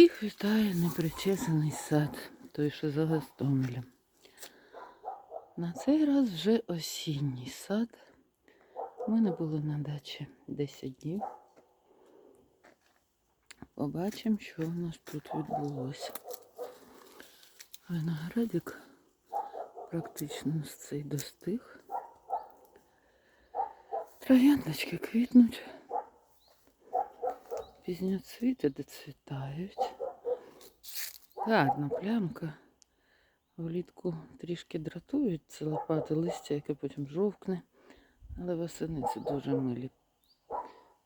Всіх вітає непричесаний сад, той, що за Гостомелем. На цей раз вже осінній сад. У мене було на дачі 10 днів. Побачимо, що в нас тут відбулося. Виноградик практично з цей достиг. Трояндочки квітнуть. Пізняцвіти доцвітають. Гарна плямка. Влітку трішки дратують це лопати листя, яке потім жовкне. Але восени це дуже милі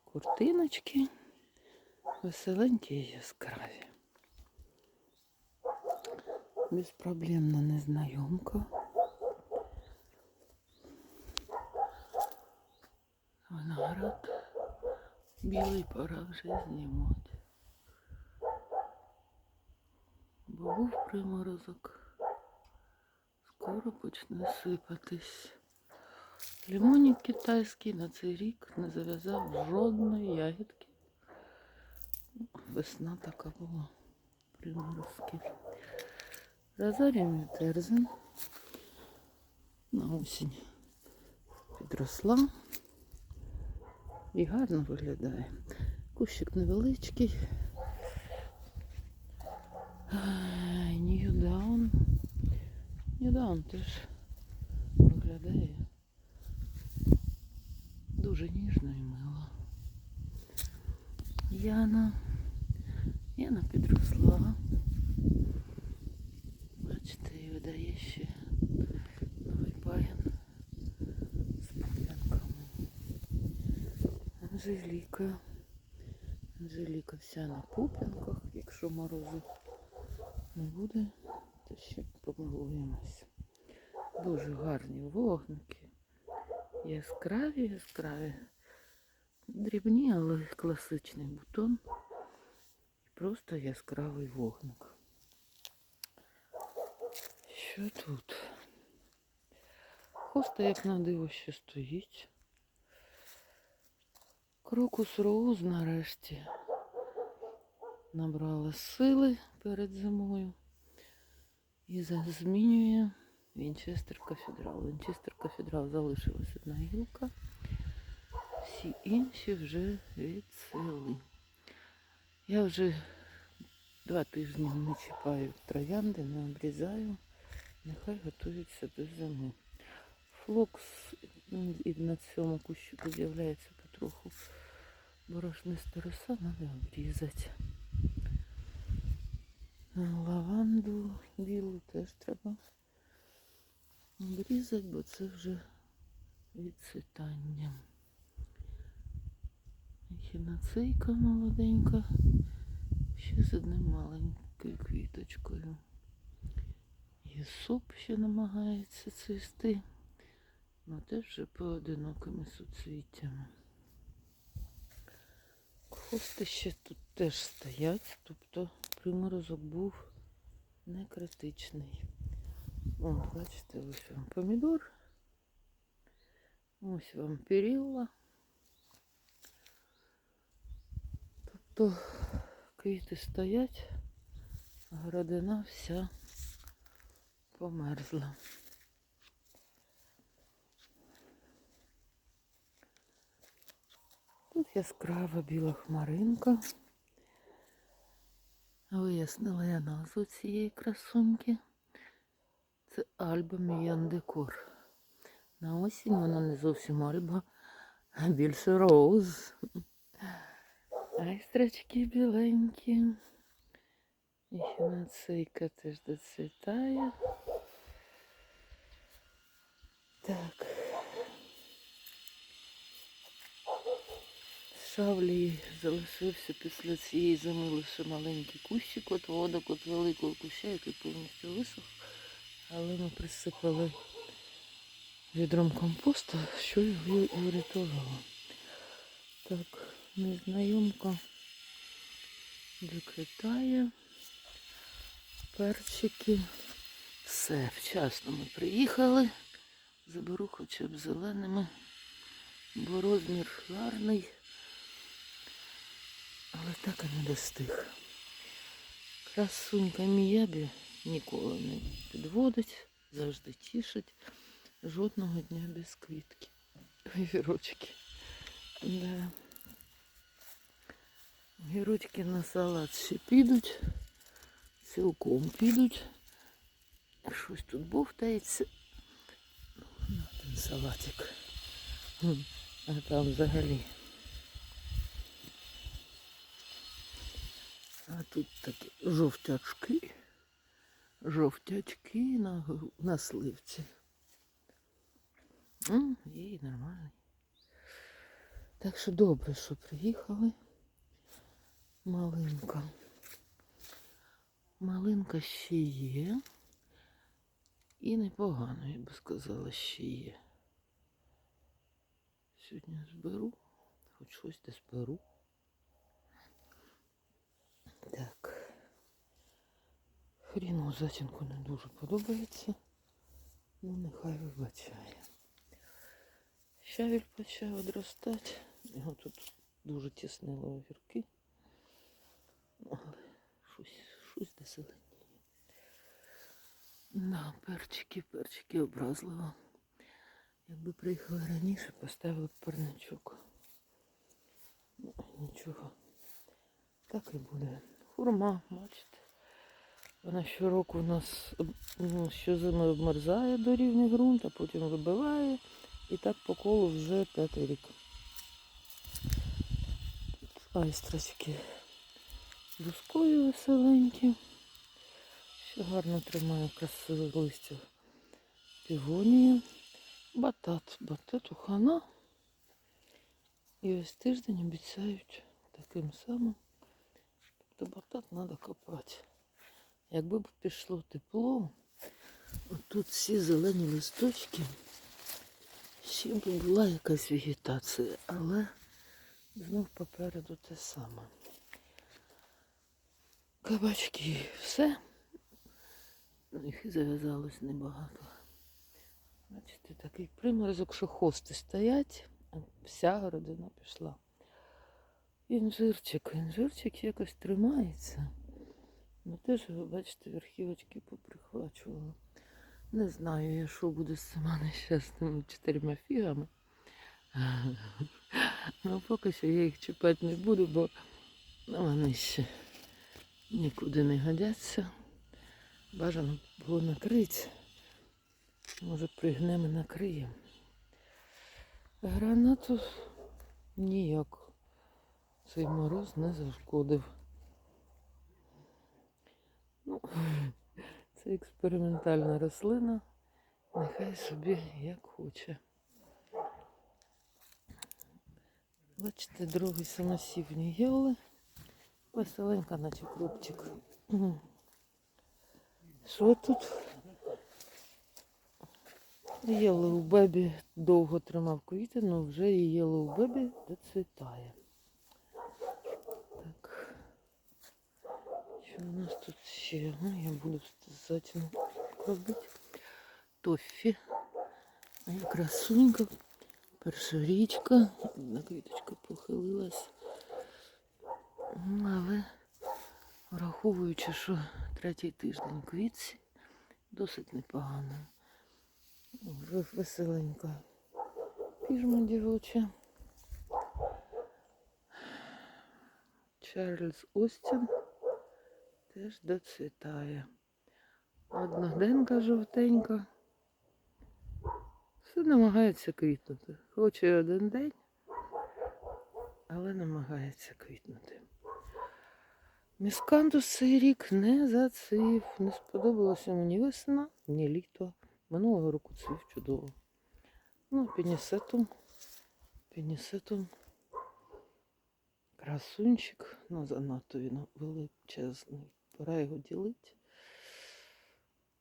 куртиночки. Веселенькі і яскраві. Безпроблемна незнайомка. Білий пора вже знімати. Бо був приморозок. Скоро почне сипатись. Лимонник китайський на цей рік не зав'язав жодної ягідки. Весна така була. Приморозки. Розарія терзин. На осінь підросла. І гарно виглядає. Кущик невеличкий. Ньюдаун. Ньюдаун теж виглядає дуже ніжно і мило. Яна. Яна підросла. Бачите, і видає ще новий паян з пуп'янками. Анжеліка. Анжеліка вся на пуп'янках. Якщо морозу не буде, то ще помилуємось. Дуже гарні вогники. Яскраві, яскраві. Дрібні, але класичний бутон. Просто яскравий вогник. Що тут? Хоста, як на диво, ще стоїть. Крокус Роуз нарешті набрала сили перед зимою і змінює Вінчестер кафедрал. Вінчестер кафедрал залишилась одна гілка. Всі інші вже відцвіли. Я вже два тижні не чіпаю троянди, не обрізаю. Нехай готуються до зими. Флокс ну, і на цьому кущику з'являється потроху борошниста роса, треба обрізати. Лаванду білу теж треба обрізати, бо це вже відцвітання. Хіноцейка молоденька, ще з одним маленькою квіточкою. Єсоп ще намагається цвісти, але теж вже поодинокими суцвіттями. Хости ще тут теж стоять, тобто приморозок був не критичний. О, бачите, ось вам помідор. Ось вам періла. Тобто квіти стоять, а городина вся померзла. Тут яскрава біла хмаринка. Вияснила я назву цієї красуньки. Це Альба Міян Декор. На осінь вона не зовсім Альба, а більше роуз. Айстрочки біленькі. І хіноцейка теж доцвітає. Так. Шавлі залишився після цієї зими лише маленький кущик от водок от великого куща, який повністю висох. Але ми присипали відром компосту, що його і врятувало. Так, незнайомка доквітає. Перчики. Все, вчасно ми приїхали. Заберу хоча б зеленими, бо розмір гарний. Але так і не достиг. Красунька Міябі ніколи не підводить, завжди тішить. Жодного дня без квітки. Огірочки. Да. Огірочки на салат ще підуть. Цілком підуть. Щось тут бовтається. Ну, ten салатик. Хм, А там взагалі. А тут такі жовтячки. Жовтячки на, на сливці. М, І нормальний. Так що добре, що приїхали. Малинка. Малинка ще є. І непогано, я би сказала, ще є. Сьогодні зберу, хоч щось де зберу. Так. Хріну затінку не дуже подобається. Ну, нехай вибачає. Щавель почав одростати. Його тут дуже тіснило огірки. Але щось, щось де зеленіє. На, перчики, перчики образливо. Якби приїхали раніше, поставили б парничок. Ну, нічого. Так і буде. Хурма, бачите. Вона щороку у нас ну, щозими обмерзає до рівня ґрунту, потім вибиває. І так по колу вже п'ятий рік. Айстрочки доскові веселенькі. Ще гарно тримає красиве листя півонія. Батат, батат у хана. І ось тиждень обіцяють таким самим. Тобто батат треба копати. Якби б пішло тепло, тут всі зелені листочки, ще б була якась вегетація, але знов попереду те саме. Кабачки все. Ну, Їх і зав'язалось небагато. Бачите, такий приморозок, що хости стоять, а вся родина пішла. Інжирчик, інжирчик якось тримається. Ну теж, ви бачите, верхівочки поприхвачувала. Не знаю я, що буде з цими нещасними чотирма фігами. Ну, поки що я їх чіпати не буду, бо вони ще нікуди не годяться. Бажано було накрити. Може пригнемо і накриємо. Гранату ніяк цей мороз не зашкодив. Ну, це експериментальна рослина. Нехай собі як хоче. Бачите, другий самосівні гіоли. Веселенька, наче крупчик. Що тут? Єлоу бебі довго тримав квіти, але вже і єлоу бебі доцвітає. Що у нас тут ще? Ну, я буду затягну робити. Тофі. Моя красунька. Першорічка. Одна квіточка похилилась. Ну, але враховуючи, що третій тиждень квітці, досить непогано. Веселенька піжма дівоча. Чарльз Остін теж доцвітає. Одноденка жовтенька. Все намагається квітнути. Хоче один день, але намагається квітнути. Міскантус цей рік не зацвів. Не сподобалося мені весна, ні літо. Минулого року цвів чудово. Ну, пенісетум. Пенісетум. Красунчик. Ну, занадто він величезний. Пора його ділити.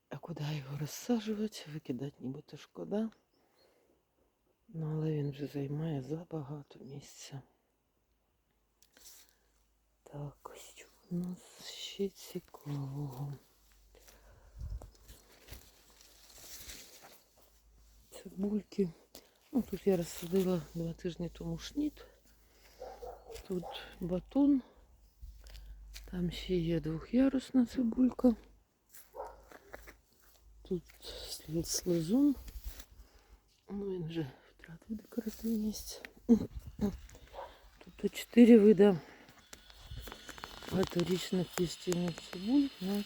А куди його розсаджувати? Викидати нібито шкода. Ну, але він вже займає забагато місця. Так, що у нас ще цікавого? Цибульки. Ну, тут я розсадила два тижні тому шніт. Тут батон. Там ще є двохярусна цибулька. Тут слід слизун. Ну, він вже втратив декоративність. Тут чотири вида багаторічних листівних цибуль у нас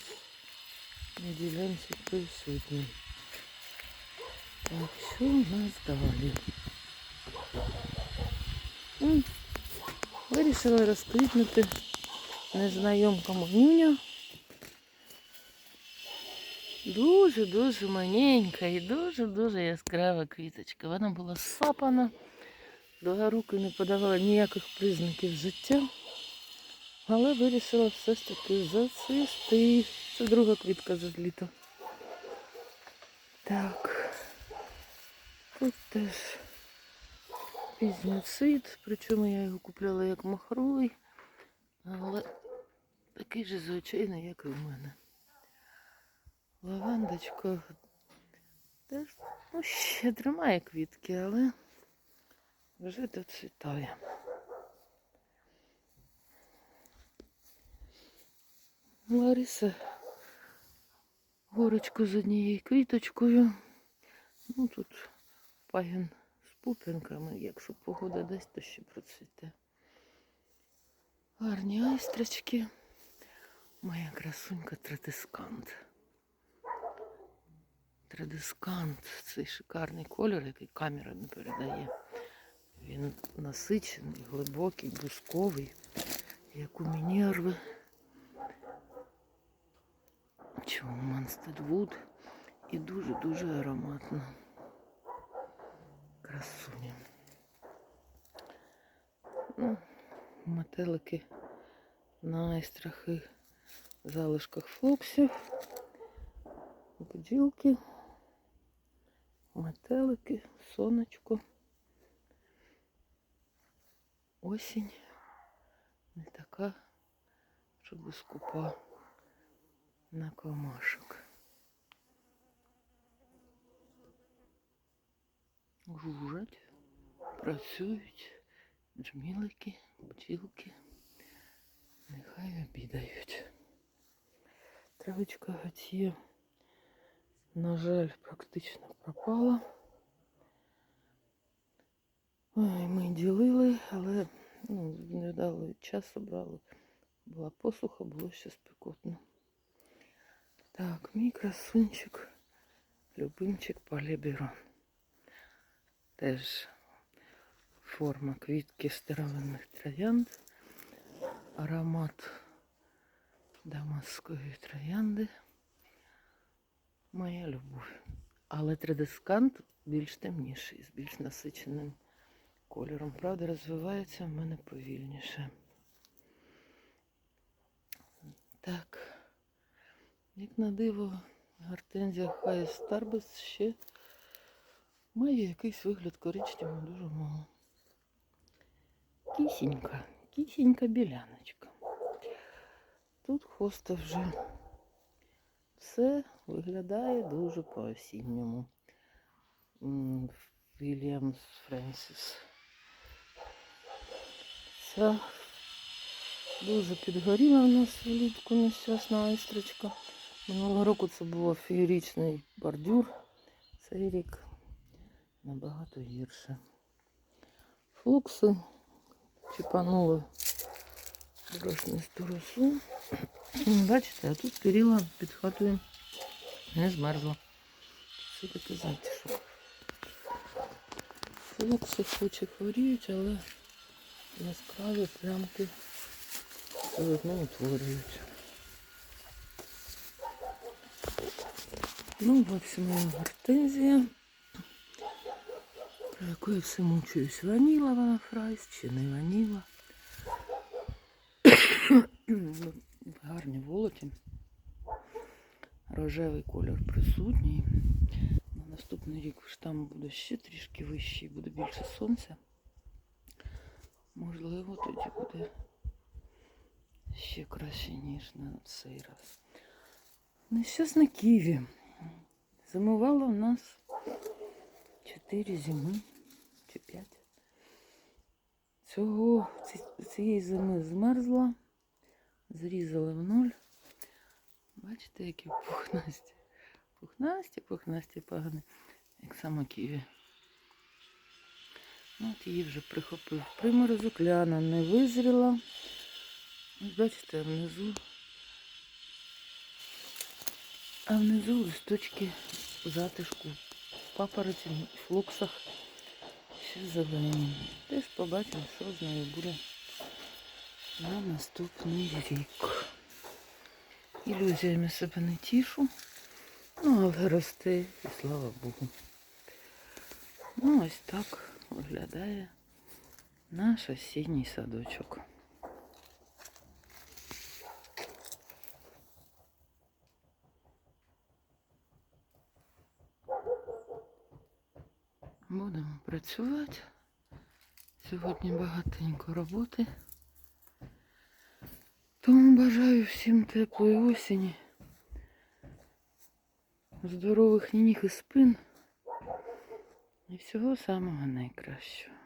на ділянці присутні. Так, що у нас далі? М, Вирішила розквітнути незнайомка Магнюня. Дуже-дуже маленька і дуже-дуже яскрава квіточка. Вона була сапана, довга руки не подавала ніяких признаків життя, але вирішила все ж таки зацвісти. Це друга квітка за літо. Так. Тут теж пізніцид, причому я його купляла як махровий, але такий же звичайний, як і в мене. Лавандочка теж ну, ще тримає квітки, але вже доцвітає. Лариса горочку з однією квіточкою. Ну тут пагін з пупінками, якщо погода дасть, то ще процвіте. Гарні айстрочки. Моя красунька третискант. Тредискант цей шикарний кольор, який камера не передає. Він насичений, глибокий, бусковий, як у Мінерви. Чому Манстедвуд і дуже-дуже ароматно. Красуня. Ну, метелики на айстрах і залишках флоксів. Бджілки, метелики, сонечко. Осінь не така, щоб скупа на комашок. Жужжать, працюють джмілики, бджілки. Нехай обідають. Травичка гатє, на жаль, практично пропала. Ой, ми ділили, але ну, невдалий час обрали. Була посуха, було ще спекотно. Так, мій красунчик, любимчик Поліберон. Теж форма квітки старовинних троянд. Аромат дамаської троянди. Моя любов. Але тредискант більш темніший, з більш насиченим кольором. Правда, розвивається в мене повільніше. Так. Як на диво, гортензія Хай Старбес ще має якийсь вигляд коричневий, дуже мало. Кисенька, кисенька біляночка. Тут хоста вже все виглядає дуже по-осінньому. Вільямс Френсіс. Ця дуже підгоріла в нас влітку нещасна айстрочка. Минулого року це був феєричний бордюр. Цей рік набагато гірше. Флукси чіпанули борошнисту росу. Бачите, а тут перила під хатою не змерзла. Це таке затишок. Флукси хоч і хворіють, але яскраві плямки все одно утворюють. Ну, ось моя гортензія, яку я все мучуюсь. Ваніла вона фрайс чи не ваніла. Ну, Гарні волоті. Рожевий колір присутній. На наступний рік штам буде ще трішки вищий, буде більше сонця. Можливо, тоді буде ще краще, ніж на цей раз. Нещасне Києві. Зимувало в нас 4 зими чи 5. Цього цієї зими змерзла, Зрізали в нуль. Бачите, які пухнасті. Пухнасті, пухнасті пагани, як сама ківі. Ну, От її вже прихопив приморозок, ляна не визріла. Бачите, внизу. А внизу листочки затишку, папороті, флоксах ще зелені. Теж побачимо, що з нею буде на наступний рік. Ілюзіями себе не тішу. Ну, але росте, і слава Богу. Ну, ось так виглядає наш осінній садочок. Працювати. Сьогодні багатенько роботи. Тому бажаю всім теплої осені, здорових ніг і спин і всього самого найкращого.